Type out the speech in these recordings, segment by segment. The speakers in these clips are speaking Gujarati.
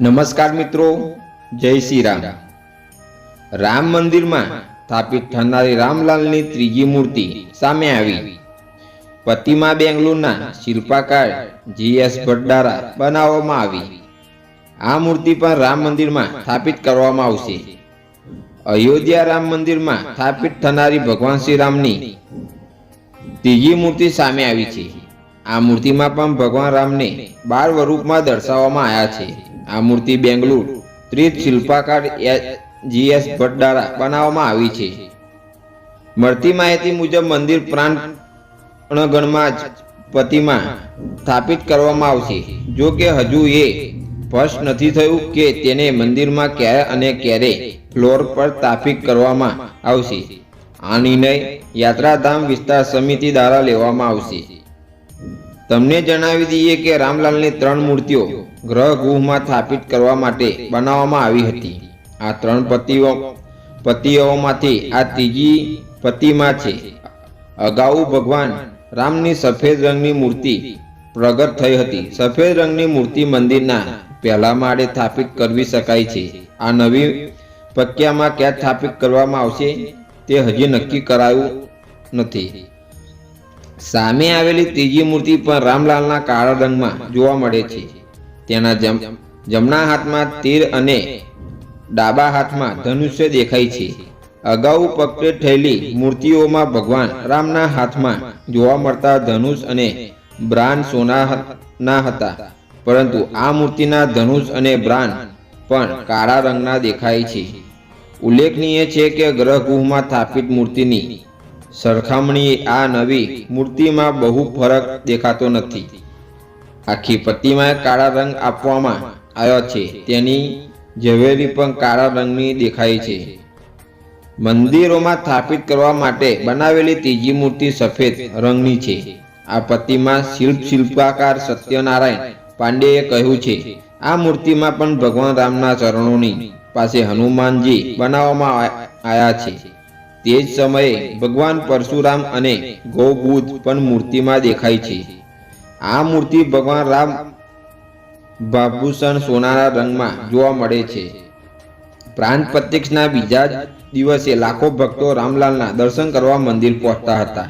નમસ્કાર મિત્રો, જય શ્રી રામ. રામ મંદિરમાં સ્થાપિત થનારી રામલાલની ત્રીજી મૂર્તિ સામે આવી. પતિમા બેંગ્લોરના શિલ્પાકાર જીએસ ભટ્ટ દ્વારા બનાવવામાં આવી. આ મૂર્તિ પણ રામ મંદિરમાં સ્થાપિત કરવામાં આવશે. અયોધ્યા રામ મંદિરમાં સ્થાપિત થનારી ભગવાન શ્રી રામની ત્રીજી મૂર્તિ સામે આવી છે. આ મૂર્તિમાં પણ ભગવાન રામને બાર સ્વરૂપમાં દર્શાવવામાં આવ્યા છે. આ મૂર્તિ બેંગલુર, ત્રીજ શિલ્પાકાર જીએસ ભટ્ટ દ્વારા બનાવવામાં આવી છે. મળતી માહિતી મુજબ મંદિર પ્રાણગણમાં જ પ્રતિમા સ્થાપિત કરવામાં આવશે. જો કે હજુ એ સ્પષ્ટ નથી થયું કે તેને મંદિરમાં ક્યારે અને ક્યારે ફ્લોર પર સ્થાપિત કરવામાં આવશે. આ નિર્ણય યાત્રાધામ વિસ્તાર સમિતિ દ્વારા લેવામાં આવશે. તમને જણાવી દઈએ કે રામલાલની ત્રણ મૂર્તિઓ ગ્રહગૃહમાં સ્થાપિત કરવા માટે બનાવવામાં આવી હતી. આ ત્રણ પતિઓ, પતિઓમાંથી આ ત્રીજી પતિમાં છે. અગાઉ ભગવાન રામની સફેદ રંગની મૂર્તિ પ્રગટ થઈ હતી. સફેદ રંગની મૂર્તિ મંદિરના પહેલા માળે સ્થાપિત કરવી શકાય છે. આ નવી પક્યામાં ક્યાં સ્થાપિત કરવામાં આવશે તે હજી નક્કી કરાયું નથી. સામે આવેલી ત્રીજી મૂર્તિ પણ રામલાલના કાળા રંગમાં જોવા મળે છે. તેના જમણા હાથમાં તીર અને ડાબા હાથમાં ધનુષ્ય દેખાય છે. અગાઉ પકડે થયેલી મૂર્તિઓમાં ભગવાન રામના હાથમાં જોવા મળતા ધનુષ અને બ્રાન સોનાના હતા. પરંતુ આ મૂર્તિના ધનુષ અને બ્રાન પણ કાળા રંગના દેખાય છે. ઉલ્લેખનીય છે કે ગ્રહગૃહમાં સ્થાપિત મૂર્તિની સરખામણી આ નવી મૂર્તિમાં બહુ ફરક દેખાતો નથી. આખી પ્રતિમાએ કાળા રંગ આપવામાં આવ્યો છે. તેની ઝવેરી પણ કાળા રંગની દેખાય છે. મંદિરોમાં સ્થાપિત કરવા માટે બનાવેલી ત્રીજી મૂર્તિ સફેદ રંગની છે. આ પ્રતિમા શિલ્પ શિલ્પાકાર સત્યનારાયણ પાંડેએ કહ્યું છે, આ મૂર્તિમાં પણ ભગવાન રામના ચરણોની પાસે હનુમાનજી બનાવવામાં આવ્યા છે. તે જ સમયે ભગવાન પરશુરામ અને ગૌબુધ પણ મૂર્તિમાં દેખાય છે. આ મૂર્તિ ભગવાન રામ ભાભૂષણ સોનાના રંગમાં જોવા મળે છે. પ્રાંત પ્રત્યક્ષના બીજા દિવસે લાખો ભક્તો રામલાલના દર્શન કરવા મંદિર પહોંચતા હતા.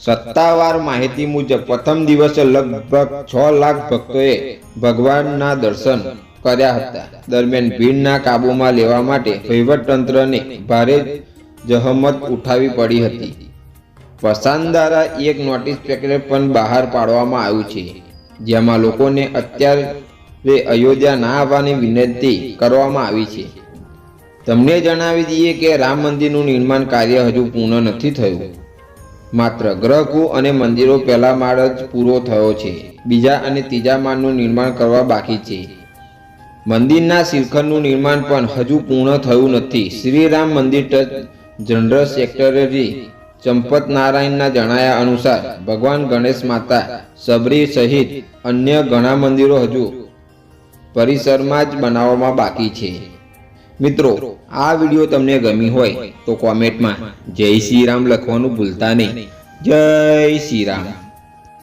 સત્તાવાર માહિતી મુજબ પ્રથમ દિવસે લગભગ છ લાખ ભક્તોએ ભગવાનના દર્શન કર્યા હતા. દરમિયાન ભીડના કાબૂમાં લેવા માટે વહીવટતંત્રને ભારે જહમત ઉઠાવી પડી હતી. પ્રશાંત દ્વારા એક નોટિસ પેકેટ પણ બહાર પાડવામાં આવ્યું છે, જેમાં લોકોને અત્યારે અયોધ્યા ના આવવાની વિનંતી કરવામાં આવી છે. તમને જણાવી દઈએ કે રામ મંદિરનું નિર્માણ કાર્ય હજુ પૂર્ણ નથી થયું. માત્ર ગ્રહગૃહ અને મંદિરો પહેલા માળ જ પૂરો થયો છે. બીજા અને ત્રીજા માળનું નિર્માણ કરવા બાકી છે. મંદિરના શિખરનું નિર્માણ પણ હજુ પૂર્ણ થયું નથી. Shriram Mandir Trust general secretary Champat નારાયણના જણાયા અનુસાર ભગવાન ગણેશ માતા સબરી સહિત અન્ય ઘણા મંદિરો હજુ પરિસરમાં જ બનાવવામાં બાકી છે. મિત્રો, આ વીડિયો તમને ગમી હોય તો કોમેન્ટમાં જય શ્રી રામ લખવાનું ભૂલતા નહીં. જય શ્રી રામ